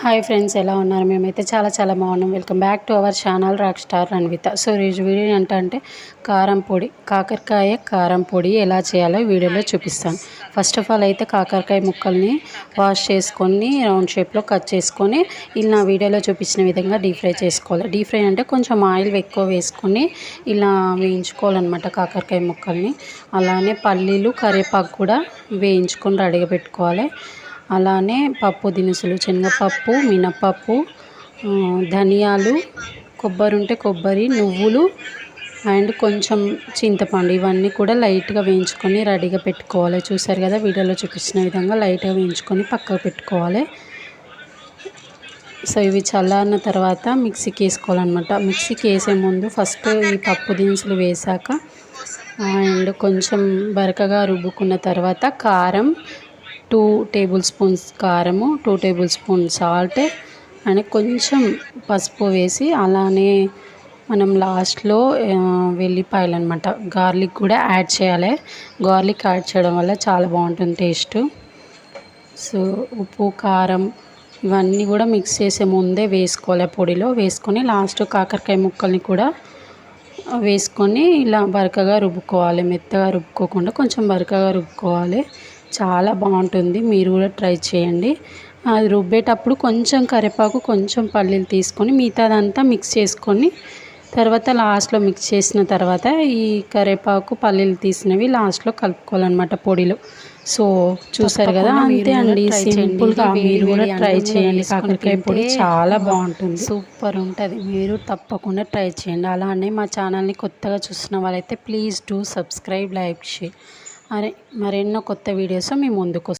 Hi friends ఎలా ఉన్నారు? మేమైతే చాలా చాలా బాగున్నాం. Welcome back to our channel rock star Ranvitha. So ఈరోజు వీడియో ఏంటంటే కారం పొడి కాకరకాయ కారం పొడి ఎలా చేయాలో వీడియోలో చూపిస్తాను ఫస్ట్ ఆఫ్ ఆల్ అయితే కాకరకాయ ముక్కల్ని వాష్ చేసుకొని రౌండ్ షేప్లో కట్ చేసుకొని ఇలా వీడియోలో చూపించిన విధంగా డీప్ ఫ్రై చేసుకోవాలి. డీప్ ఫ్రై అంటే కొంచెం ఆయిల్ ఎక్కువ వేసుకొని ఇలా వేయించుకోవాలన్నమాట కాకరకాయ ముక్కల్ని. అలానే పల్లీలు కరివేపాకు కూడా వేయించుకొని రెడీగా పెట్టుకోవాలి. అలానే పప్పు దినుసులు శనగపప్పు మినపప్పు ధనియాలు కొబ్బరి ఉంటే కొబ్బరి నువ్వులు అండ్ కొంచెం చింతపండు. ఇవన్నీ కూడా లైట్గా వేయించుకొని రెడీగా పెట్టుకోవాలి. చూసారు కదా వీడియోలో చూపించిన విధంగా లైట్గా వేయించుకొని పక్కకు పెట్టుకోవాలి. సో ఇవి చల్లారిన తర్వాత మిక్సీకి వేసుకోవాలన్నమాట. మిక్సీకి వేసే ముందు ఫస్ట్ ఈ పప్పు దినుసులు వేసాక అండ్ కొంచెం బరకగా రుబ్బుకున్న తర్వాత కారం టూ టేబుల్ స్పూన్స్ కారము two tablespoon salt and కొంచెం పసుపు వేసి అలానే మనం లాస్ట్లో వెల్లిపాయలు అనమాట గార్లిక్ కూడా యాడ్ చేయాలి. గార్లిక్ యాడ్ చేయడం వల్ల చాలా బాగుంటుంది టేస్ట్. సో ఉప్పు కారం ఇవన్నీ కూడా మిక్స్ చేసే ముందే వేసుకోవాలి పొడిలో. వేసుకొని లాస్ట్ కాకరకాయ ముక్కల్ని కూడా వేసుకొని ఇలా బరకగా రుబ్బుకోవాలి. మెత్తగా రుబ్బుకోకుండా కొంచెం బరకగా రుబ్బుకోవాలి. చాలా బాగుంటుంది. మీరు కూడా ట్రై చేయండి. అది రుబ్బేటప్పుడు కొంచెం కరివేపాకు కొంచెం పల్లీలు తీసుకొని మిగతాదంతా మిక్స్ చేసుకొని తర్వాత లాస్ట్లో మిక్స్ చేసిన తర్వాత ఈ కరివేపాకు పల్లీలు తీసినవి లాస్ట్లో కలుపుకోవాలన్నమాట పొడిలో. సో చూసారు కదా అంతే అండి. సింపుల్గా మీరు కూడా ట్రై చేయండి. కాకరకాయ పొడి చాలా బాగుంటుంది. సూపర్ ఉంటుంది. మీరు తప్పకుండా ట్రై చేయండి. అలానే మా ఛానల్ని కొత్తగా చూసిన వాళ్ళైతే please do subscribe like share మరి మరెన్నో కొత్త వీడియోస్ మీ ముందుకు